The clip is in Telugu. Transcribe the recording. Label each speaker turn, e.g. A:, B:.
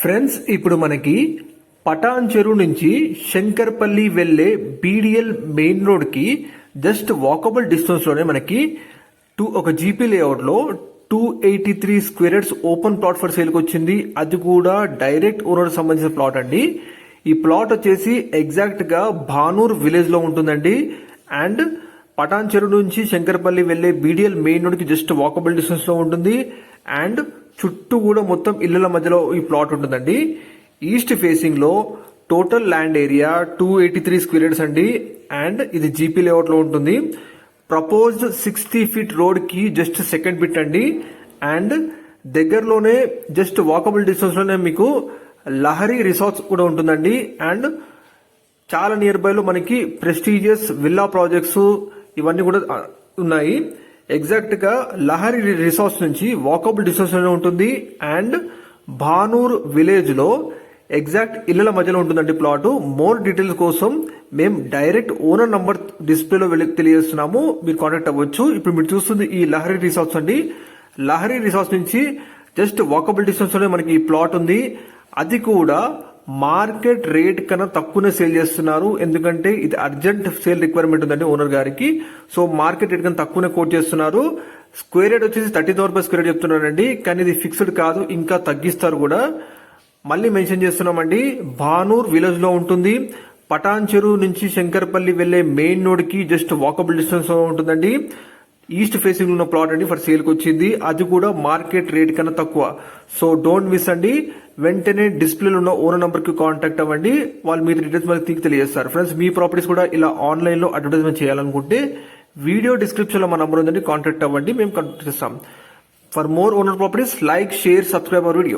A: ఫ్రెండ్స్ ఇప్పుడు మనకి పటాన్ చెరువు నుంచి శంకర్పల్లి వెళ్ళే బీడిఎల్ మెయిన్ రోడ్కి జస్ట్ వాకబుల్ డిస్టెన్స్లోనే మనకి టూ ఒక జీపీ లేఅవుట్లో two eighty three squares open plot for సేల్కి వచ్చింది. అది కూడా డైరెక్ట్ ఓనర్ సంబంధించిన ప్లాట్ అండి. ఈ ప్లాట్ వచ్చేసి ఎగ్జాక్ట్గా భానూర్ విలేజ్లో ఉంటుందండి. అండ్ పటాన్ చెరువు నుంచి శంకర్పల్లి వెళ్ళే బీడిఎల్ మెయిన్ రోడ్కి జస్ట్ వాకబుల్ డిస్టెన్స్లో ఉంటుంది. అండ్ చుట్టూ కూడా మొత్తం ఇళ్ళల మధ్యలో ఈ ప్లాట్ ఉంటుందండి. ఈస్ట్ ఫేసింగ్లో total land area two eighty three squares అండి. అండ్ ఇది జీపీ లేఅవుట్లో ఉంటుంది. ప్రపోజ్డ్ సిక్స్టీ ఫీట్ రోడ్కి జస్ట్ సెకండ్ బిట్ అండి. అండ్ దగ్గరలోనే జస్ట్ వాకబుల్ డిస్టెన్స్లోనే మీకు లహరి రిసార్ట్స్ కూడా ఉంటుందండి. అండ్ చాలా నియర్ బై లో మనకి ప్రెస్టీజియస్ విల్లా ప్రాజెక్ట్స్ ఇవన్నీ కూడా ఉన్నాయి. ఎగ్జాక్ట్గా లహరి రిసార్ట్స్ నుంచి వాకబుల్ డిస్టెన్స్లోనే ఉంటుంది అండ్ భానూర్ విలేజ్లో ఎగ్జాక్ట్ ఇళ్ళ మధ్యలో ఉంటుందండి ప్లాట్ మోర్ డీటెయిల్స్ కోసం మేము డైరెక్ట్ ఓనర్ నంబర్ డిస్ప్లేలో వెళ్ళి తెలియజేస్తున్నాము. మీరు కాంటాక్ట్ అవ్వచ్చు. ఇప్పుడు మీరు చూస్తుంది ఈ లహరి రిసార్ట్స్ అండి. లహరి రిసార్ట్స్ నుంచి జస్ట్ వాకబుల్ డిస్టెన్స్లోనే మనకి ఈ ప్లాట్ ఉంది. అది కూడా మార్కెట్ రేట్ కన్నా తక్కువనే సేల్ చేస్తున్నారు. ఎందుకంటే ఇది అర్జెంట్ సేల్ రిక్వైర్మెంట్ ఉందండి ఓనర్ గారికి. సో మార్కెట్ రేట్ కన్నా తక్కువనే కోట్ చేస్తున్నారు. స్క్వేర్ రేట్ వచ్చేసి thirty thousand rupees square rate చెప్తున్నారండి. కానీ ఇది ఫిక్స్డ్ కాదు ఇంకా తగ్గిస్తారు కూడా. మళ్ళీ మెన్షన్ చేస్తున్నామండి భానూర్ విలేజ్లో ఉంటుంది. పటాన్ చెరువు నుంచి శంకర్పల్లి వెళ్ళే మెయిన్ రోడ్కి జస్ట్ వాకబుల్ డిస్టెన్స్లో ఉంటుందండి. ఈస్ట్ ఫేసింగ్ ఉన్న ప్లాట్ అండి ఫర్ సేల్కి వచ్చింది. అది కూడా మార్కెట్ రేట్ కన్నా తక్కువ. సో డోంట్ మిస్ అండి. వెంటనే డిస్ప్లేలో ఉన్న ఓనర్ నంబర్కి కాంటాక్ట్ అవ్వండి. వాళ్ళు మీరు డీటెయిల్స్ మనకి తిరిగి తెలియజేస్తారు. ఫ్రెండ్స్ మీ ప్రాపర్టీస్ కూడా ఇలా ఆన్లైన్లో అడ్వర్టైజ్మెంట్ చేయాలనుకుంటే వీడియో డిస్క్రిప్షన్లో మా నంబర్ ఉందండి. కాంటాక్ట్ అవ్వండి. మేము కాంటాక్ట్ చేస్తాం. For more owner properties like share subscribe our video